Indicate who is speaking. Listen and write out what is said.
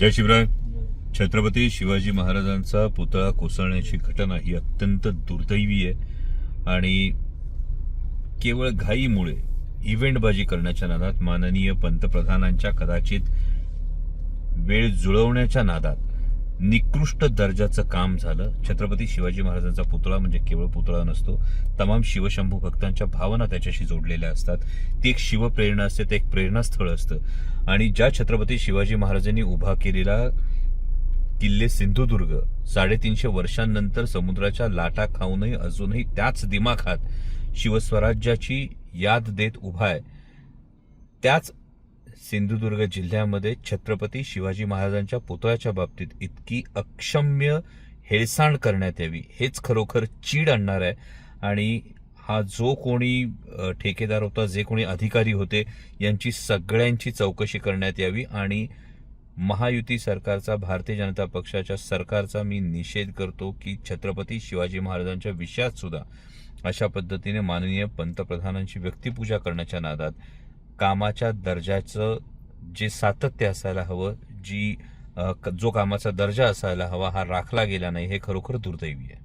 Speaker 1: जय शिवराय. छत्रपती शिवाजी महाराजांचा पुतळा कोसळण्याची घटना ही अत्यंत दुर्दैवी आहे आणि केवळ घाईमुळे इव्हेंटबाजी करण्याच्या नादात माननीय पंतप्रधानांच्या कदाचित वेळ जुळवण्याच्या नादात निकृष्ट दर्जाचं काम झालं. छत्रपती शिवाजी महाराजांचा पुतळा म्हणजे केवळ पुतळा नसतो तमाम शिवशंभू भक्तांच्या भावना त्याच्याशी जोडलेल्या असतात. ती एक शिवप्रेरणा असते ते एक प्रेरणास्थळ असतं. आणि ज्या छत्रपती शिवाजी महाराजांनी उभा केलेला किल्ले सिंधुदुर्ग साडेतीनशे वर्षांनंतर समुद्राच्या लाटा खाऊनही अजूनही त्याच दिमाखात शिवस्वराज्याची याद देत उभा आहे. त्याच सिंधुदुर्ग जिल्ह्यामध्ये छत्रपती शिवाजी महाराजांच्या पुतळ्याच्या बाबतीत इतकी अक्षम्य हेळसांड करण्यात यावी हेच खरोखर चीड आणणार आहे. आणि हा जो कोणी ठेकेदार होता जे कोणी अधिकारी होते यांची सगळ्यांची चौकशी करण्यात यावी आणि महायुती सरकारचा भारतीय जनता पक्षाच्या सरकारचा मी निषेध करतो की छत्रपती शिवाजी महाराजांच्या विषयात सुद्धा अशा पद्धतीने माननीय पंतप्रधानांची व्यक्तिपूजा करण्याच्या नादात कामाच्या दर्जाचं जे सातत्य असायला हवं जी क- जो कामाचा दर्जा असायला हवा हा राखला गेला नाही हे खरोखर दुर्दैवी आहे.